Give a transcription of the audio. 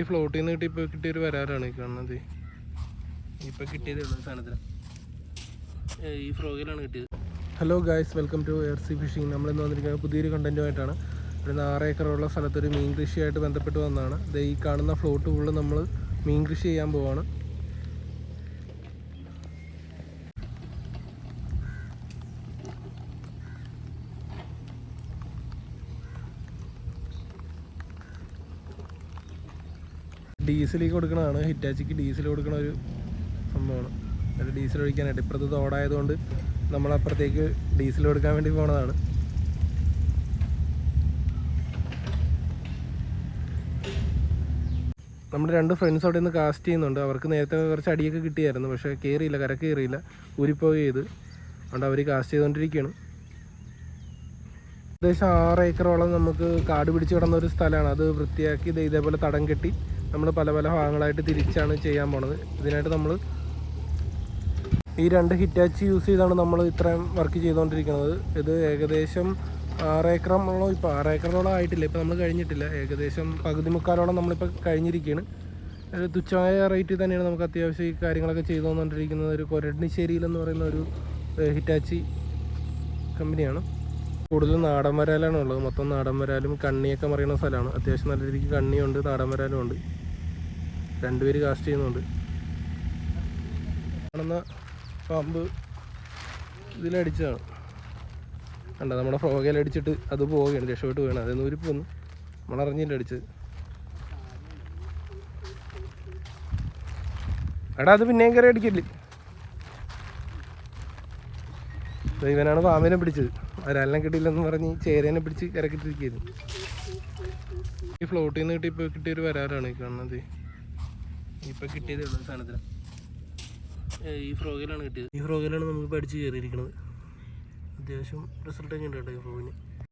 ഈ ഫ്ലോട്ടിൽ നിന്ന് കിട്ടി ഇപ്പോൾ കിട്ടിയൊരു വരാറാണ് ഈ കാണുന്നത്. ഇപ്പൊ കിട്ടിയതേ സാധനത്തിന്. ഈ ഫ്രോഗിലാണ് കിട്ടിയത്. Hello guys welcome to air sea fishing നമ്മളിന്ന് വന്നിരിക്കുന്നത് പുതിയൊരു കണ്ടന്റുമായിട്ടാണ് ഒരു ആറ് ഏക്കറുള്ള സ്ഥലത്തൊരു മീൻ കൃഷിയായിട്ട് ബന്ധപ്പെട്ട് വന്നതാണ്. ഈ കാണുന്ന ഫ്ലോട്ട് ഫുള്ള് നമ്മൾ മീൻ കൃഷി ചെയ്യാൻ പോവാണ്. ഡീസൽ കൊടുക്കണതാണ്. ഹിറ്റാച്ചിക്ക് ഡീസൽ കൊടുക്കണ ഒരു സംഭവമാണ്. അത് ഡീസൽ ഒഴിക്കാനായിട്ട്. ഇപ്പുറത്ത് തോടായതുകൊണ്ട് നമ്മളപ്പുറത്തേക്ക് ഡീസൽ കൊടുക്കാൻ വേണ്ടി പോണതാണ്. നമ്മുടെ രണ്ട് ഫ്രണ്ട്സ് അവിടെ നിന്ന് കാസ്റ്റ് ചെയ്യുന്നുണ്ട്. അവർക്ക് നേരത്തെ കുറച്ച് അടിയൊക്കെ കിട്ടിയായിരുന്നു. പക്ഷേ കയറിയില്ല കര കയറിയില്ല ഊരിപ്പോയി ചെയ്ത്. അതുകൊണ്ട് അവർ കാസ്റ്റ് ചെയ്തുകൊണ്ടിരിക്കുകയാണ്. ഏകദേശം ആറ് ഏക്കറോളം നമുക്ക് കാട് പിടിച്ച് കിടന്ന ഒരു സ്ഥലമാണ്. അത് വൃത്തിയാക്കി ഇത് ഇതേപോലെ തടം കെട്ടി നമ്മൾ പല പല ഭാഗങ്ങളായിട്ട് തിരിച്ചാണ് ചെയ്യാൻ പോണത്. ഇതിനായിട്ട് നമ്മൾ ഈ രണ്ട് ഹിറ്റാച്ചി യൂസ് ചെയ്താണ് നമ്മൾ ഇത്രയും വർക്ക് ചെയ്തുകൊണ്ടിരിക്കുന്നത് ഇത് ഏകദേശം ആറ് ഏക്കറോളം ഇപ്പോൾ ആറ് ഏക്കറോളം ആയിട്ടില്ല. ഇപ്പോൾ നമ്മൾ കഴിഞ്ഞിട്ടില്ല. ഏകദേശം പകുതി മുക്കാലോളം നമ്മളിപ്പോൾ കഴിഞ്ഞിരിക്കുകയാണ് തുച്ഛമായ റേറ്റിൽ തന്നെയാണ് നമുക്ക് അത്യാവശ്യം ഈ കാര്യങ്ങളൊക്കെ ചെയ്തു ചെയ്തുകൊണ്ടിരിക്കുന്നത് ഒരു കൊരടിശ്ശേരിയിൽ എന്ന് പറയുന്ന ഒരു ഹിറ്റാച്ചി കമ്പനിയാണ്. കൂടുതൽ നാടൻ വരാലാണ് ഉള്ളത്. മൊത്തം നാടൻ വരാലും കണ്ണിയൊക്കെ മറിയുന്ന സ്ഥലമാണ്. അത്യാവശ്യം നല്ല രീതിക്ക് കണ്ണിയുണ്ട് നാടൻ വരാലും ഉണ്ട്. രണ്ടുപേര് കാസ്റ്റ് ചെയ്യുന്നുണ്ട്. കാണുന്ന പാമ്പ് ഇതിലടിച്ചതാണ് കണ്ട നമ്മുടെ ഫ്രോഗയിൽ അടിച്ചിട്ട് അത് പോവുകയാണ് രക്ഷപ്പെട്ട് പോവുകയാണ് അതൊന്നും ഒരു പോന്നു. നമ്മളറിഞ്ഞില്ല അടിച്ചത്. എടാ അത് പിന്നെയും കയറി അടിക്കില്ല? ഇവനാണ് പാമ്പിനെ പിടിച്ചത്. ഒരാളിനെ കിട്ടിയില്ലെന്ന് പറഞ്ഞ് ചേരേനെ പിടിച്ച് കരക്കിട്ടിരിക്കുന്നു ഈ ഫ്ലോട്ടിൽ നിന്ന് കിട്ടി ഇപ്പോൾ കിട്ടിയൊരു വരാറാണ് ഈ കാണുന്നത്. ഇപ്പം കിട്ടിയതേ ഉള്ളൂ സാധനത്തിന്. ഈ ഫ്രോഗിലാണ് കിട്ടിയത്. ഈ ഫ്രോഗിലാണ് നമുക്ക് പഠിച്ചു കയറിയിരിക്കുന്നത് അത്യാവശ്യം റിസൾട്ടൊക്കെ ഉണ്ട് കേട്ടോ ഈ ഫ്രോഗിന്.